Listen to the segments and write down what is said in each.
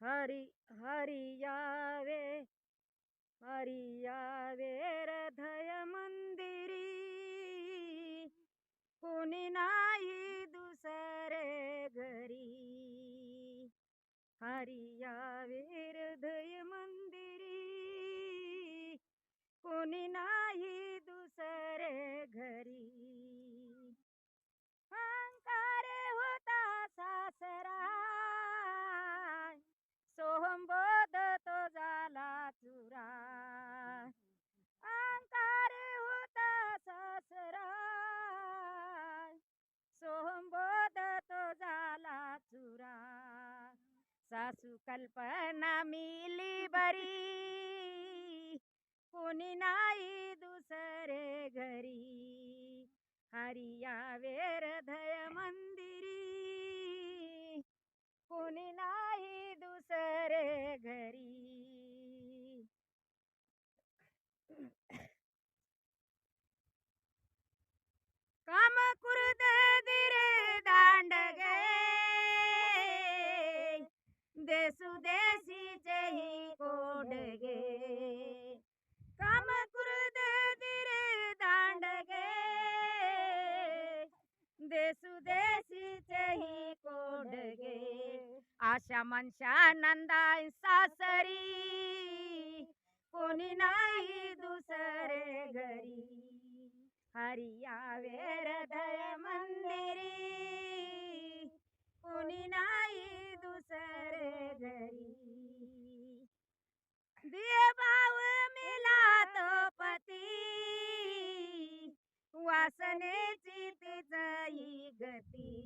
હરી હરી આવે હરી આવે હૃદય મંદિરી. પુનિના सासू कल्पना मिली बरी. कोणी नाही दुसरे घरी. देसु ही कोड गे काम कुर्द दिरे दांड गे देसु देशीचे ही कोड गे आशा मनशा नंदाय सासरी. कोणी नाही दुसरे घरी. हरिया हृदय मंदिरी वासनेची तिचही गती.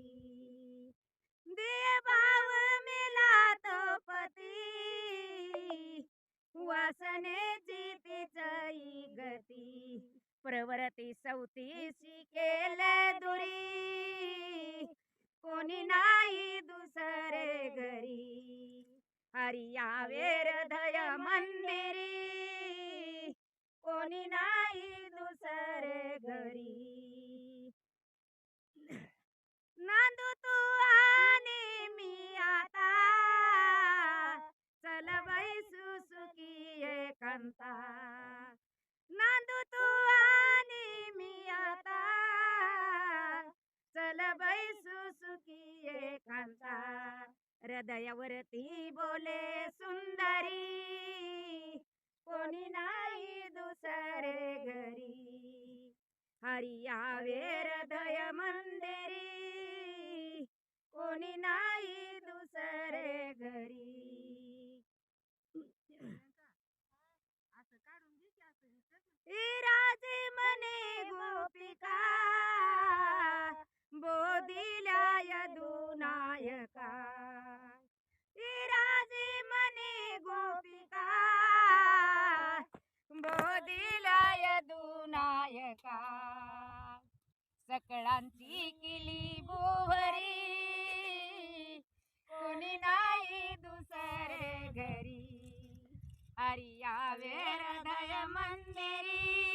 दिय भाव मिला तो पती. वासनेची तिचही गती. प्रवरती सौतीशी केले दुरी. कोणी नाही दुसरे घरी. हरिया वेर हृदय मंदिरी. कोणी नाही एकांता नांदू तू आणि मी आता. चल बैसू सुखी एकांता हृदयावरती बोले सुंदरी. कोणी नाही दुसरे घरी. हरिया हृदय मंदिरी. कोणी नाही दुसरे घरी राजे मने गोपिका बोधिल्या यदुनायका. राजे मने गोपिका बोधिल्या यदुनायका. सकळांची किली बोहरी वे मन्दिरी